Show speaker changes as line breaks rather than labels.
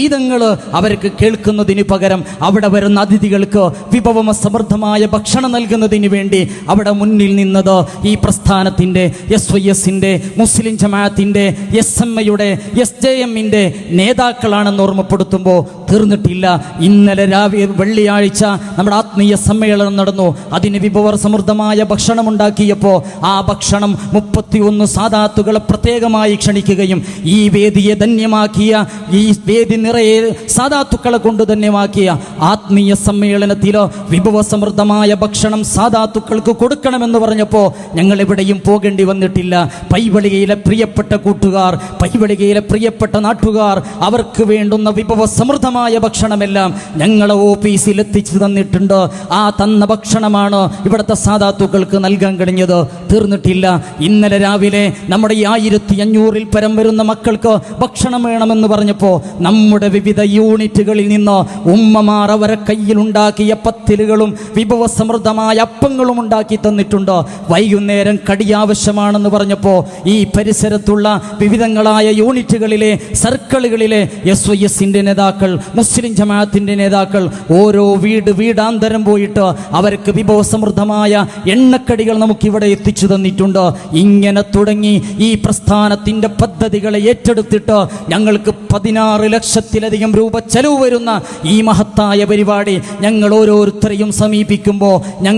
ഗീതങ്ങൾ അവർക്ക് കേൾക്കുന്നതിന് പകരം അവിടെ വരുന്ന അതിഥികൾക്ക് വിഭവമ സമൃദ്ധമായ ഭക്ഷണം നൽകുന്നതിന് വേണ്ടി അവിടെ മുന്നിൽ നിന്നത് ഈ പ്രസ്ഥാനത്തിന്റെ എസ് വൈ എസിന്റെ മുസ്ലിം ജമാഅത്തിന്റെ എസ് എം ഐയുടെ എസ് ജെ എമ്മിന്റെ നേതാക്കളാണെന്ന് ഓർമ്മപ്പെടുത്തുമ്പോൾ തീർന്നിട്ടില്ല. ഇന്നലെ രാവിലെ വെള്ളിയാഴ്ച നമ്മുടെ ആത്മീയ സമ്മേളനം നടന്നു. അതിന് വിഭവ സമൃദ്ധമായ ഭക്ഷണം ഉണ്ടാക്കിയപ്പോൾ ആ ഭക്ഷണം മുപ്പത്തിയൊന്ന് സാധാത്തുകളെ പ്രത്യേകമായി ക്ഷണിക്കുകയും ഈ വേദിയെ ധന്യമാക്കിയ ഈ വേദി നിറയെ സാധാത്തുക്കളെ കൊണ്ട് ധന്യമാക്കിയ ആത്മീയ സമ്മേളനത്തിലോ വിഭവ സമൃദ്ധമായ ഭക്ഷണം സാധാത്തുക്കൾക്ക് കൊടുക്കണമെന്ന് പറഞ്ഞപ്പോൾ ഞങ്ങൾ എവിടെയും പോകേണ്ടി വന്നിട്ടില്ല. പൈവളികയിലെ പ്രിയപ്പെട്ട കൂട്ടുകാർ പൈവളികയിലെ പ്രിയപ്പെട്ട നാട്ടുകാർ അവർക്ക് വേണ്ടുന്ന വിഭവ സമൃദ്ധമായ ഭക്ഷണമെല്ലാം ഞങ്ങളെ ഓഫീസിൽ എത്തിച്ചു തന്നിട്ടുണ്ട്. ആ തന്ന ഭക്ഷണമാണ് ഇവിടുത്തെ സാധാത്തുക്കൾക്ക് നൽകാൻ കഴിഞ്ഞത്? തീർന്നിട്ടില്ല. ഇന്നലെ രാവിലെ നമ്മുടെ ഈ ആയിരത്തി അഞ്ഞൂറിൽ പരം വരുന്ന മക്കൾക്ക് ഭക്ഷണം വേണമെന്ന് പറഞ്ഞപ്പോൾ നമ്മുടെ വിവിധ യൂണിറ്റുകളിൽ നിന്ന് ഉമ്മമാർ അവരെ കയ്യിലുണ്ടാക്കിയ പത്തിലുകളും വിഭവ സമൃദ്ധമായ അപ്പങ്ങളും ഉണ്ടാക്കി തന്നിട്ടുണ്ട്. വൈകുന്നേരം കടി ആവശ്യമാണെന്ന് പറഞ്ഞപ്പോൾ ഈ പരിസരത്തുള്ള വിവിധങ്ങളായ യൂണിറ്റുകളിലെ സർക്കിളുകളിലെ എസ് വൈ എസിന്റെ നേതാക്കൾ മുസ്ലിം ജമാഅത്തിന്റെ നേതാക്കൾ ഓരോ വീട് വീടാന്തരം പോയിട്ട് അവർക്ക് വിഭവസമൃദ്ധമായ എണ്ണക്കടികൾ നമുക്കിവിടെ എത്തിച്ചു തന്നിട്ടുണ്ട്. ഇങ്ങനെ തുടങ്ങി ഈ പ്രസ്ഥാനത്തിന്റെ പദ്ധതികളെ ഏറ്റെടുത്തിട്ട് ഞങ്ങൾക്ക് പതിനാറ് ലക്ഷത്തിലധികം രൂപ ചെലവ് വരുന്ന ഈ മഹത്തായ പരിപാടി ഞങ്ങൾ ഓരോരുത്തരെയും സമീപിക്കുമ്പോൾ ഞങ്ങൾ